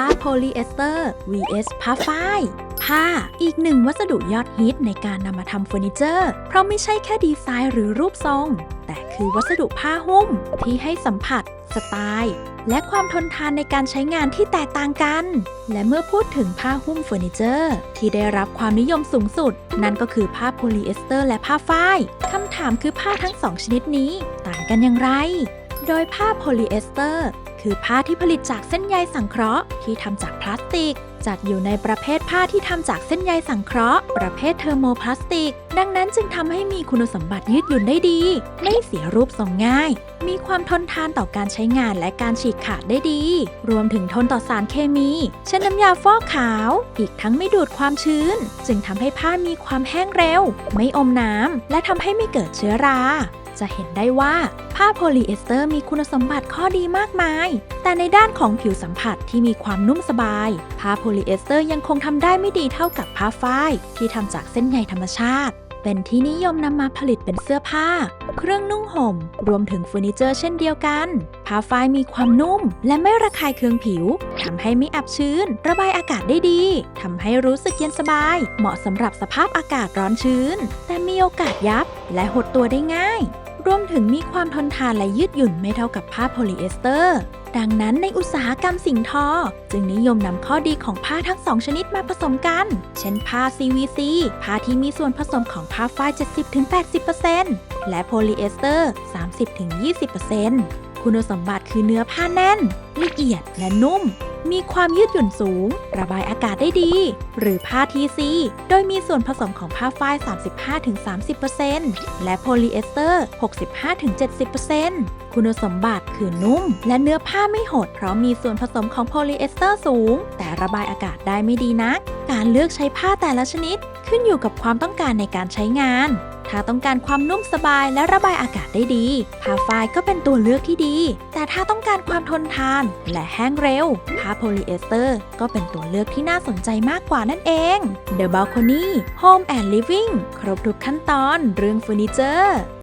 ผ้าโพลีเอสเตอร์ vs ผ้าฝ้าย ผ้า อีกหนึ่งวัสดุยอดฮิตในการนำมาทำเฟอร์นิเจอร์ เพราะไม่ใช่แค่ดีไซน์หรือรูปทรง แต่คือวัสดุผ้าหุ้ม ที่ให้สัมผัส สไตล์ และความทนทานในการใช้งานที่แตกต่างกัน และเมื่อพูดถึงผ้าหุ้มเฟอร์นิเจอร์ ที่ได้รับความนิยมสูงสุด นั่นก็คือผ้าโพลีเอสเตอร์ และผ้าฝ้ายคำถามคือผ้าทั้งสองชนิดนี้ ต่างกันอย่างไรโดยผ้าโพลีเอสเตอร์ คือผ้าที่ผลิตจากเส้นใยสังเคราะห์ที่ทำจากพลาสติก จัดอยู่ในประเภทผ้าที่ทำจากเส้นใยสังเคราะห์ ประเภทเทอร์โมพลาสติก ดังนั้นจึงทำให้มีคุณสมบัติยืดหยุ่นได้ดี ไม่เสียรูปทรงง่าย มีความทนทานต่อการใช้งานและการฉีกขาดได้ดี รวมถึงทนต่อสารเคมี เช่นน้ำยาฟอกขาว อีกทั้งไม่ดูดความชื้น จึงทำให้ผ้ามีความแห้งเร็ว ไม่อมน้ำและทำให้ไม่เกิดเชื้อราจะเห็นได้ว่า ผ้าโพลีเอสเตอร์มีคุณสมบัติข้อดีมากมาย แต่ในด้านของผิวสัมผัสที่มีความนุ่มสบาย ผ้าโพลีเอสเตอร์ยังคงทำได้ไม่ดีเท่ากับผ้าฝ้ายที่ทำจากเส้นใยธรรมชาติ เป็นที่นิยมนำมาผลิตเป็นเสื้อผ้า เครื่องนุ่งห่ม รวมถึงเฟอร์นิเจอร์เช่นเดียวกัน ผ้าฝ้ายมีความนุ่ม และไม่ระคายเคืองผิวทำให้ไม่อับชื้น ระบายอากาศได้ดีทำให้รู้สึกเย็นสบาย เหมาะสำหรับสภาพอากาศร้อนชื้น แต่มีโอกาสยับและหดตัวได้ง่าย รวมถึงมีความทนทานและยืดหยุ่นไม่เท่ากับผ้าโพลีเอสเตอร์ ดังนั้นในอุตสาหกรรมสิ่งทอ จึงนิยมนำข้อดีของผ้าทั้งสองชนิดมาผสมกัน เช่นผ้า CVC ผ้าที่มีส่วนผสมของผ้าฝ้าย 70-80%และโพลีเอสเตอร์ 30-20%คุณสมบัติคือเนื้อผ้าแน่น ละเอียดและนุ่ม มีความยืดหยุ่นสูง ระบายอากาศได้ดี หรือผ้า TC โดยมีส่วนผสมของผ้าฝ้าย 35-30%และโพลีเอสเตอร์ 65-70%คุณสมบัติคือนุ่ม และเนื้อผ้าไม่หด เพราะมีส่วนผสมของโพลีเอสเตอร์สูง แต่ระบายอากาศได้ไม่ดีนัก การเลือกใช้ผ้าแต่ละชนิด ขึ้นอยู่กับความต้องการในการใช้งาน ถ้าต้องการความนุ่มสบายและระบายอากาศได้ดี ผ้าฝ้ายก็เป็นตัวเลือกที่ดี แต่ถ้าต้องการความทนทาน และแห้งเร็ว ผ้าโพลีเอสเตอร์ก็เป็นตัวเลือกที่น่าสนใจมากกว่านั่นเอง The Balcony Home and Living ครบทุกขั้นตอนเรื่องเฟอร์นิเจอร์